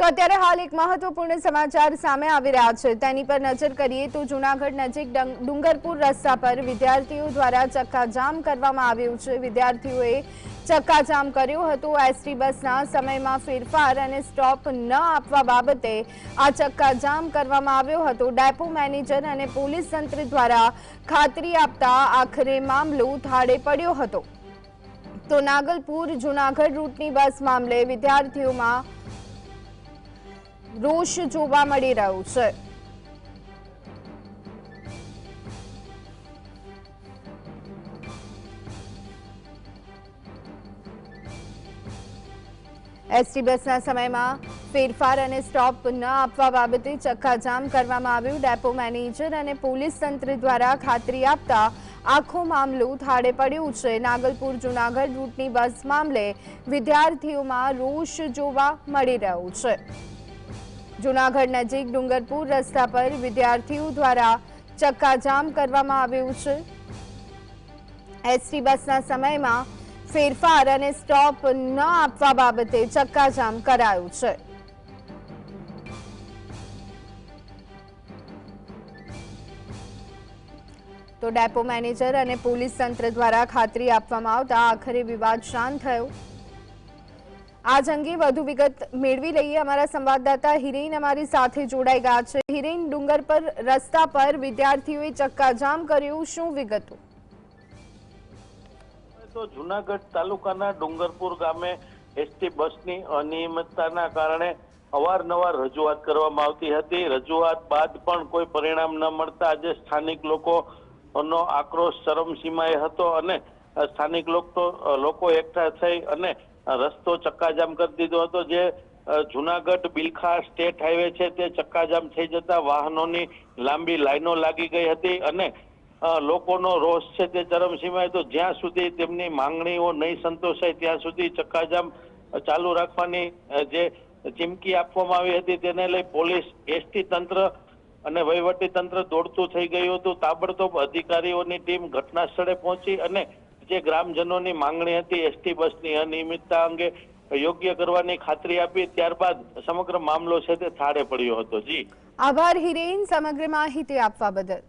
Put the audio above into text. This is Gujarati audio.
તો અત્યારે હાલ એક મહત્વપૂર્ણ સમાચાર સામે આવી રહ્યા છે. તેની પર નજર કરીએ તો જૂનાગઢ નજીક ડુંગરપુર રસ્તા પર વિદ્યાર્થીઓ દ્વારા ચક્કાજામ કરવામાં આવ્યું છે. વિદ્યાર્થીઓએ ચક્કાજામ કર્યું હતું. એસટી બસના સમયમાં ફેરફાર અને સ્ટોપ ન આપવા બાબતે આ ચક્કાજામ કરવામાં આવ્યો હતો. ડેપો મેનેજર અને પોલીસ તંત્ર દ્વારા ખાતરી આપતા આખરે મામલો થાળે પડ્યો હતો. તો નાગલપુર જૂનાગઢ રૂટની બસ મામલે વિદ્યાર્થીઓમાં રોષ જોવા મળી રહ્યું છે. એસટી બસના સમયમાં ફેરફાર અને સ્ટોપ ન આપવા બાબતે ચક્કાજામ કરવામાં આવ્યું. ડેપો મેનેજર અને પોલીસ તંત્ર દ્વારા ખાતરી આપતા આખો મામલો થાળે પડ્યું છે. નાગલપુર જૂનાગઢ રૂટની બસ મામલે વિદ્યાર્થીઓમાં રોષ જોવા મળી રહ્યું છે. જૂનાગઢ નજીક ડુંગરપુર રસ્તા પર વિદ્યાર્થીઓ દ્વારા ચક્કાજામ કરવામાં આવ્યું છે. એસટી બસના સમયમાં ફેરફાર અને સ્ટોપ ન આપવા બાબતે ચક્કાજામ કરાયું છે. તો ડેપો મેનેજર અને પોલીસ તંત્ર દ્વારા ખાતરી આપવામાં આવતા આખરે વિવાદ શાંત થયો. આજ અંગે વધુ વિગત મેળવી લઈએ. અમારા સંવાદદાતા હિરેન અમારી સાથે જોડાઈ ગયા છે. હિરેન, ડુંગર પર રસ્તા પર વિદ્યાર્થીઓએ ચક્કાજામ કર્યું. શું વિગતો? તો જુનાગઢ તાલુકાના ડુંગરપુર ગામે એસટી બસની અનિયમિતતાના કારણે અવારનવાર રજૂઆત કરવામાં આવતી હતી. રજૂઆત બાદ પણ કોઈ પરિણામ ન મળતા આજે સ્થાનિક લોકોનો આક્રોશ ચરમસીમાએ હતો અને સ્થાનિક લોકો લોકો એકઠા થઈ અને રસ્તો ચક્કાજામ કરી દીધો હતો. જે જુનાગઢ બિલખા સ્ટેટ હાઈવે છે તે ચક્કાજામ થઈ જતા વાહનોની લાંબી લાઈનો લાગી ગઈ હતી અને લોકોનો રોષ છે તે ચરમસીમાએ તો જ્યાં સુધી તેમની માંગણીઓ નહીં સંતોષાય, ત્યાં સુધી ચક્કાજામ ચાલુ રાખવાની જે ચીમકી આપવામાં આવી હતી તેને લઈ પોલીસ એસટી તંત્ર અને વહીવટી તંત્ર દોડતું થઈ ગયું હતું. તાબડતોબ અધિકારીઓની ટીમ ઘટના સ્થળે પહોંચી અને જે ગ્રામજનોની માંગણી હતી, એસટી બસની અનિયમિતતા અંગે યોગ્ય કરવાની ખાતરી આપી, ત્યારબાદ સમગ્ર મામલો છે તે થાળે પડ્યો હતો. જી. આભાર હિરેન, સમગ્ર માહિતી આપવા બદલ.